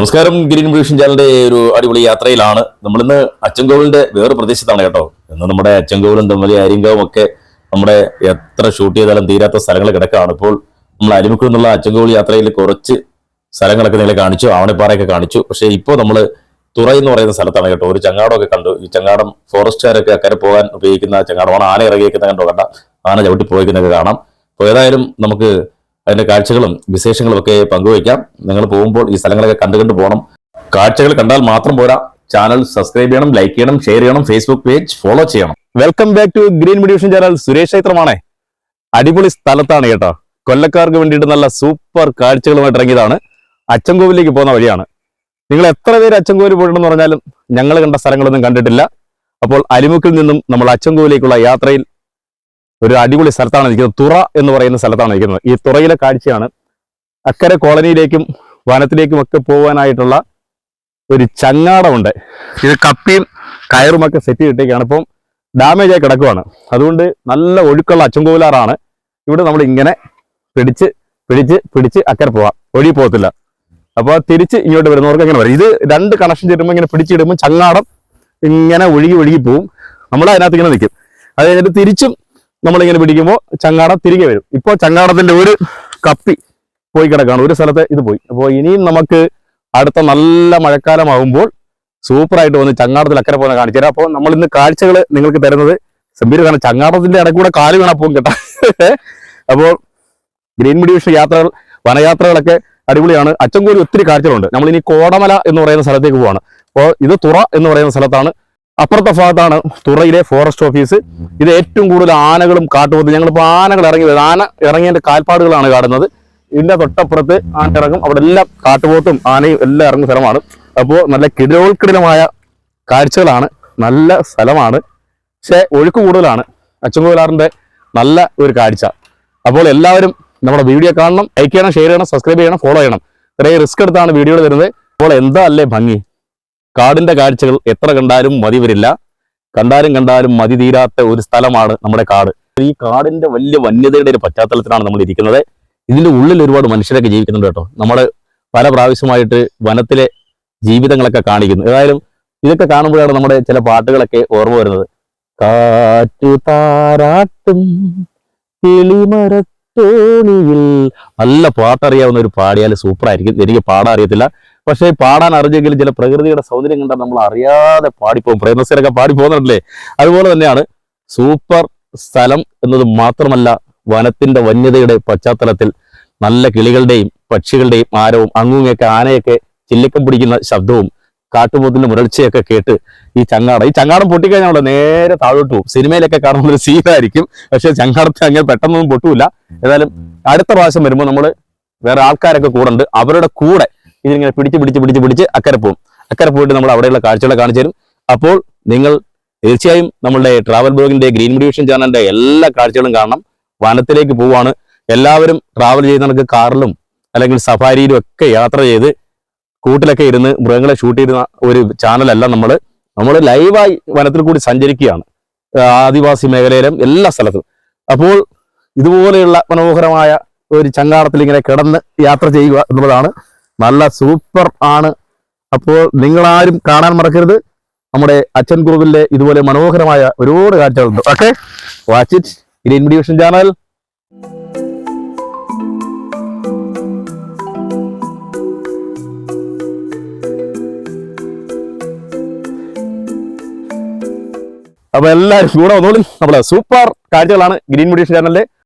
നമസ്കാരം. ഗ്രീൻ മ്യൂഷൻ ചാനലിന്റെ ഒരു അടിപൊളി യാത്രയിലാണ്. നമ്മളിന്ന് അച്ചൻകോവിലിന്റെ വേറെ പ്രദേശത്താണ് കേട്ടോ. ഇന്ന് നമ്മുടെ അച്ചൻകോവിലും തമ്മിൽ അരിങ്കവും ഒക്കെ നമ്മുടെ എത്ര ഷൂട്ട് ചെയ്താലും തീരാത്ത സ്ഥലങ്ങൾ കിടക്കുകയാണ്. ഇപ്പോൾ നമ്മൾ അരിമുക്കിൽ നിന്നുള്ള അച്ചൻകോവിൽ യാത്രയിൽ കുറച്ച് സ്ഥലങ്ങളൊക്കെ നിങ്ങളെ കാണിച്ചു ആവണിപ്പാറയൊക്കെ കാണിച്ചു. പക്ഷേ ഇപ്പോൾ നമ്മൾ തുറ എന്ന് പറയുന്ന സ്ഥലത്താണ് കേട്ടോ. ഒരു ചങ്ങാടമൊക്കെ കണ്ടു. ഈ ചങ്ങാടം ഫോറസ്റ്റുകാരൊക്കെ അക്കരെ പോകാൻ ഉപയോഗിക്കുന്ന ചങ്ങാടമാണ്. ആന ഇറങ്ങിയിരിക്കുന്ന കണ്ടോ? കണ്ട. ആന ചവിട്ടി പോയിക്കുന്നൊക്കെ കാണാം. അപ്പോൾ ഏതായാലും നമുക്ക് അതിന്റെ കാഴ്ചകളും വിശേഷങ്ങളും ഒക്കെ പങ്കുവയ്ക്കാം. നിങ്ങൾ പോകുമ്പോൾ ഈ സ്ഥലങ്ങളൊക്കെ കണ്ടു കണ്ടു പോകണം കാഴ്ചകൾ കണ്ടാൽ മാത്രം പോരാ. ചാനൽ സബ്സ്ക്രൈബ് ചെയ്യണം ലൈക്ക് ചെയ്യണം ഷെയർ ചെയ്യണം ഫേസ്ബുക്ക് പേജ് ഫോളോ ചെയ്യണം. Welcome back to green mediation channel. Suresh ചൈത്രമാണേ. അടിപൊളി സ്ഥലത്താണ് കേട്ടോ. കൊല്ലക്കാർക്ക് വേണ്ടിയിട്ട് നല്ല സൂപ്പർ കാഴ്ചകളുമായിട്ട് ഇറങ്ങിയതാണ്. അച്ചൻകോവിലേക്ക് പോകുന്ന വഴിയാണ്. നിങ്ങൾ എത്ര പേര് അച്ചൻകോവിൽ പോയിട്ടുണ്ടെന്ന് പറഞ്ഞാലും ഞങ്ങൾ കണ്ട സ്ഥലങ്ങളൊന്നും കണ്ടിട്ടില്ല. അപ്പോൾ അരിമുക്കിൽ നിന്നും നമ്മൾ അച്ചൻകോവിലേക്കുള്ള യാത്രയിൽ ഒരു അടിപൊളി സ്ഥലത്താണ് നിൽക്കുന്നത്. തുറ എന്ന് പറയുന്ന സ്ഥലത്താണ് നിൽക്കുന്നത്. ഈ തുറയിലെ കാഴ്ചയാണ്. അക്കരെ കോളനിയിലേക്കും വനത്തിലേക്കും ഒക്കെ പോകാനായിട്ടുള്ള ഒരു ചങ്ങാടമുണ്ട്. ഇത് കപ്പിയും കയറുമൊക്കെ സെറ്റ് ചെയ്തിട്ടേക്കാണ്. ഇപ്പം ഡാമേജ് ആയി കിടക്കുവാണ്. അതുകൊണ്ട് നല്ല ഒഴുക്കുള്ള അച്ചൻകോവിലാറാണ്. ഇവിടെ നമ്മൾ ഇങ്ങനെ പിടിച്ച് പിടിച്ച് പിടിച്ച് അക്കരെ പോവാം. ഒഴുകി പോകത്തില്ല. അപ്പോൾ തിരിച്ച് ഇങ്ങോട്ട് വരുന്നവർക്ക് ഇങ്ങനെ വരും. ഇത് രണ്ട് കണക്ഷൻ ചെയ്യുമ്പോൾ ഇങ്ങനെ പിടിച്ചിടുമ്പോൾ ചങ്ങാടം ഇങ്ങനെ ഒഴുകി ഒഴുകി പോവും. നമ്മൾ അതിനകത്ത് ഇങ്ങനെ നിൽക്കും. അത് കഴിഞ്ഞിട്ട് തിരിച്ചും നമ്മളിങ്ങനെ പിടിക്കുമ്പോൾ ചങ്ങാടം തിരികെ വരും. ഇപ്പോൾ ചങ്ങാടത്തിന്റെ ഒരു കപ്പി പോയി കിടക്കുകയാണ് ഒരു സ്ഥലത്ത് ഇത് പോയി. അപ്പോൾ ഇനിയും നമുക്ക് അടുത്ത നല്ല മഴക്കാലമാകുമ്പോൾ സൂപ്പറായിട്ട് വന്ന് ചങ്ങാടത്തിൽ അക്കരെ പോകുന്ന കാണിച്ചു തരാം. അപ്പോൾ നമ്മൾ ഇന്ന് കാഴ്ചകൾ നിങ്ങൾക്ക് തരുന്നത് സെമ്പീര് കാരണം ചങ്ങാടത്തിന്റെ ഇടയ്ക്കൂടെ കാൽ വീണാ പോകും കേട്ടോ. അപ്പോൾ ഗ്രീൻ ഡിവിഷൻ യാത്രകൾ വനയാത്രകളൊക്കെ അടിപൊളിയാണ്. അച്ചൻകോലി ഒത്തിരി കാഴ്ചകളുണ്ട്. ഇനി കോടമല എന്ന് പറയുന്ന സ്ഥലത്തേക്ക് പോവാണ്. അപ്പോൾ ഇത് തുറ എന്ന് പറയുന്ന സ്ഥലത്താണ് അപ്പുറത്തെ ഭാഗത്താണ് തുറയിലെ ഫോറസ്റ്റ് ഓഫീസ് ഇത് ഏറ്റവും കൂടുതൽ ആനകളും കാട്ടുപോത്തും. ഞങ്ങളിപ്പോൾ ആനകൾ ഇറങ്ങി വരുന്നത് ആന ഇറങ്ങിയതിന്റെ കാൽപ്പാടുകളാണ് കാണുന്നത്. ഇതിന്റെ തൊട്ടപ്പുറത്ത് ആന ഇറങ്ങും. അവിടെ എല്ലാം കാട്ടുപോത്തും ആനയും എല്ലാം ഇറങ്ങുന്ന സ്ഥലമാണ്. അപ്പോൾ നല്ല കിടിലോൽക്കിടിലമായ കാഴ്ചകളാണ്. നല്ല സ്ഥലമാണ്. പക്ഷേ ഒഴുക്ക് കൂടുതലാണ്. അച്ചൻകോവിലാറിന്റെ നല്ല ഒരു കാഴ്ച. അപ്പോൾ എല്ലാവരും നമ്മുടെ വീഡിയോ കാണണം. ലൈക്ക് ചെയ്യണം ഷെയർ ചെയ്യണം സബ്സ്ക്രൈബ് ചെയ്യണം ഫോളോ ചെയ്യണം. ഇത്രയും റിസ്ക് എടുത്താണ് വീഡിയോകൾ തരുന്നത് അപ്പോൾ എന്താ അല്ലേ ഭംഗി? കാടിന്റെ കാഴ്ചകൾ എത്ര കണ്ടാലും മതി വരില്ല. കണ്ടാലും കണ്ടാലും മതി തീരാത്ത ഒരു സ്ഥലമാണ് നമ്മുടെ കാട്. ഈ കാടിന്റെ വലിയ വന്യതയുടെ ഒരു പശ്ചാത്തലത്തിലാണ് നമ്മൾ ഇരിക്കുന്നത്. ഇതിന്റെ ഉള്ളിൽ ഒരുപാട് മനുഷ്യരൊക്കെ ജീവിക്കുന്നുണ്ട് കേട്ടോ. നമ്മൾ പല പ്രാവശ്യമായിട്ട് വനത്തിലെ ജീവിതങ്ങളൊക്കെ കാണിക്കുന്നു. ഏതായാലും ഇതൊക്കെ കാണുമ്പോഴാണ് നമ്മുടെ ചില പാട്ടുകളൊക്കെ ഓർമ്മ വരുന്നത്. കാറ്റു താരാട്ടും കിളിമരത്തോണിയിൽ നല്ല പാട്ടറിയാവുന്ന ഒരു പാടിയാൽ സൂപ്പറായിരിക്കും. എനിക്ക് പാടാൻ അറിയത്തില്ല. പക്ഷേ പാടാൻ അറിഞ്ഞെങ്കിലും ചില പ്രകൃതിയുടെ സൗന്ദര്യം കണ്ടാൽ നമ്മൾ അറിയാതെ പാടിപ്പോകും. പ്രേമസരൊക്കെ പാടി പോകുന്നുണ്ടല്ലേ അതുപോലെ തന്നെയാണ് സൂപ്പർ സ്ഥലം എന്നത് മാത്രമല്ല വനത്തിന്റെ വന്യതയുടെ പശ്ചാത്തലത്തിൽ നല്ല കിളികളുടെയും പക്ഷികളുടെയും ആരവും അങ്ങുമൊക്കെ ആനയൊക്കെ ചില്ലിക്കം പിടിക്കുന്ന ശബ്ദവും കാട്ടുപോത്തിന്റെ മുരൾച്ചയൊക്കെ കേട്ട് ഈ ചങ്ങാടം ഈ ചങ്ങാടം പൊട്ടിക്കഴിഞ്ഞാൽ അവിടെ നേരെ താഴോട്ട് പോകും. സിനിമയിലൊക്കെ കാണുന്ന ഒരു സീനായിരിക്കും. പക്ഷെ ചങ്ങാടത്തെ അങ്ങനെ പെട്ടെന്നൊന്നും പൊട്ടൂല. ഏതായാലും അടുത്ത പ്രാവശ്യം വരുമ്പോൾ നമ്മൾ വേറെ ആൾക്കാരൊക്കെ കൂടെ ഉണ്ട്. അവരുടെ കൂടെ ഇതിങ്ങനെ പിടിച്ച് പിടിച്ച് പിടിച്ച് പിടിച്ച് അക്കരെ പോകും അക്കരെ പോയിട്ട് നമ്മൾ അവിടെയുള്ള കാഴ്ചകളെ കാണിച്ചു തരും അപ്പോൾ നിങ്ങൾ തീർച്ചയായും നമ്മളുടെ ട്രാവൽ ബ്ലോഗിന്റെ ഗ്രീൻ ഡിവിഷൻ ചാനലിന്റെ എല്ലാ കാഴ്ചകളും കാണണം. വനത്തിലേക്ക് പോവാണ് എല്ലാവരും ട്രാവൽ ചെയ്യുന്നവർക്ക് കാറിലും അല്ലെങ്കിൽ സഫാരിയിലും ഒക്കെ യാത്ര ചെയ്ത് കൂട്ടിലൊക്കെ ഇരുന്ന് മൃഗങ്ങളെ ഷൂട്ട് ചെയ്യുന്ന ഒരു ചാനലല്ല നമ്മൾ നമ്മൾ ലൈവായി വനത്തിൽ കൂടി സഞ്ചരിക്കുകയാണ്. ആദിവാസി മേഖലയിലും എല്ലാ സ്ഥലത്തും. അപ്പോൾ ഇതുപോലെയുള്ള മനോഹരമായ ഒരു ചങ്ങാടത്തിൽ ഇങ്ങനെ കിടന്ന് യാത്ര ചെയ്യുക എന്നുള്ളതാണ് നല്ല സൂപ്പർ ആണ്. അപ്പോൾ നിങ്ങളാരും കാണാൻ മറക്കരുത്. നമ്മുടെ അച്ഛൻ കുറുവിലെ ഇതുപോലെ മനോഹരമായ ഒരുപാട് കാഴ്ചകളുണ്ട്. Okay watch it green division channel അപ്പൊ എല്ലാവരും കൂടെ വന്നോളി. നമ്മളെ സൂപ്പർ കാഴ്ചകളാണ് ഗ്രീൻ ഡിവിഷൻ ചാനലിലെ